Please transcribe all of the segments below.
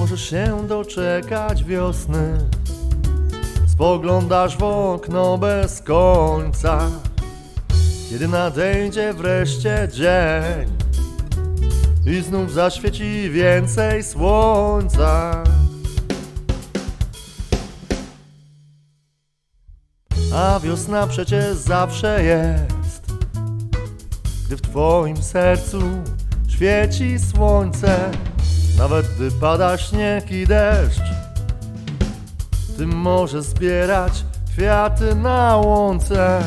możesz się doczekać wiosny. Spoglądasz w okno bez końca, kiedy nadejdzie wreszcie dzień i znów zaświeci więcej słońca. A wiosna przecież zawsze jest, gdy w twoim sercu świeci słońce, nawet gdy pada śnieg i deszcz. Ty możesz zbierać kwiaty na łące.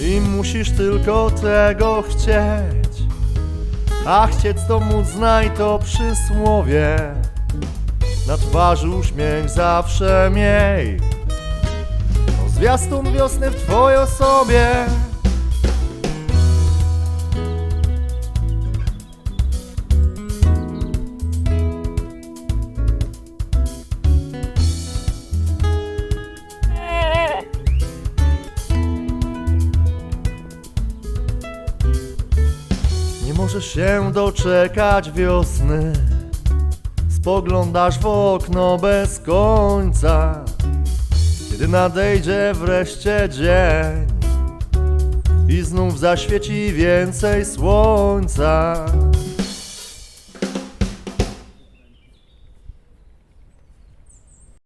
I musisz tylko tego chcieć A chcieć to móc znaj to przysłowie. Na twarzy uśmiech zawsze miej. To zwiastun wiosny w twojej osobie możesz się doczekać wiosny. Spoglądasz w okno bez końca. Kiedy nadejdzie wreszcie dzień I znów zaświeci więcej słońca